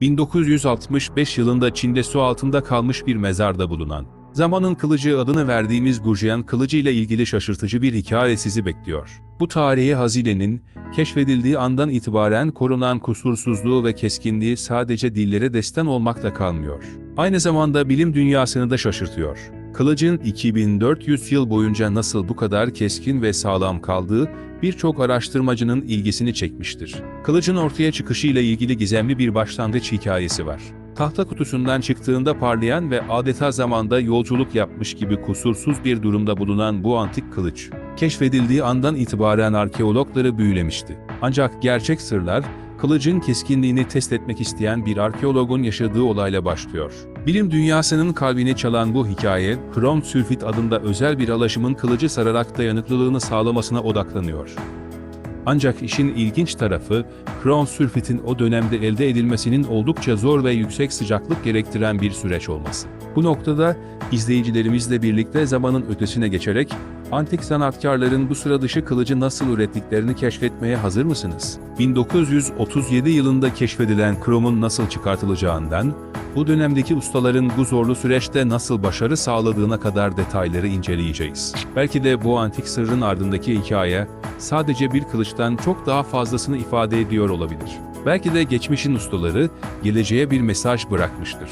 1965 yılında Çin'de su altında kalmış bir mezarda bulunan, zamanın kılıcı adını verdiğimiz Gujian kılıcı ile ilgili şaşırtıcı bir hikaye sizi bekliyor. Bu tarihi hazinenin, keşfedildiği andan itibaren korunan kusursuzluğu ve keskinliği sadece dillere destan olmakla kalmıyor. Aynı zamanda bilim dünyasını da şaşırtıyor. Kılıcın 2400 yıl boyunca nasıl bu kadar keskin ve sağlam kaldığı birçok araştırmacının ilgisini çekmiştir. Kılıcın ortaya çıkışı ile ilgili gizemli bir başlangıç hikayesi var. Tahta kutusundan çıktığında parlayan ve adeta zamanda yolculuk yapmış gibi kusursuz bir durumda bulunan bu antik kılıç, keşfedildiği andan itibaren arkeologları büyülemişti. Ancak gerçek sırlar, kılıcın keskinliğini test etmek isteyen bir arkeologun yaşadığı olayla başlıyor. Bilim dünyasının kalbini çalan bu hikaye, krom sülfit adında özel bir alaşımın kılıcı sararak dayanıklılığını sağlamasına odaklanıyor. Ancak işin ilginç tarafı, krom sülfitin o dönemde elde edilmesinin oldukça zor ve yüksek sıcaklık gerektiren bir süreç olması. Bu noktada izleyicilerimizle birlikte zamanın ötesine geçerek antik sanatkarların bu sıra dışı kılıcı nasıl ürettiklerini keşfetmeye hazır mısınız? 1937 yılında keşfedilen kromun nasıl çıkartılacağından, bu dönemdeki ustaların bu zorlu süreçte nasıl başarı sağladığına kadar detayları inceleyeceğiz. Belki de bu antik sırrın ardındaki hikaye, sadece bir kılıçtan çok daha fazlasını ifade ediyor olabilir. Belki de geçmişin ustaları, geleceğe bir mesaj bırakmıştır.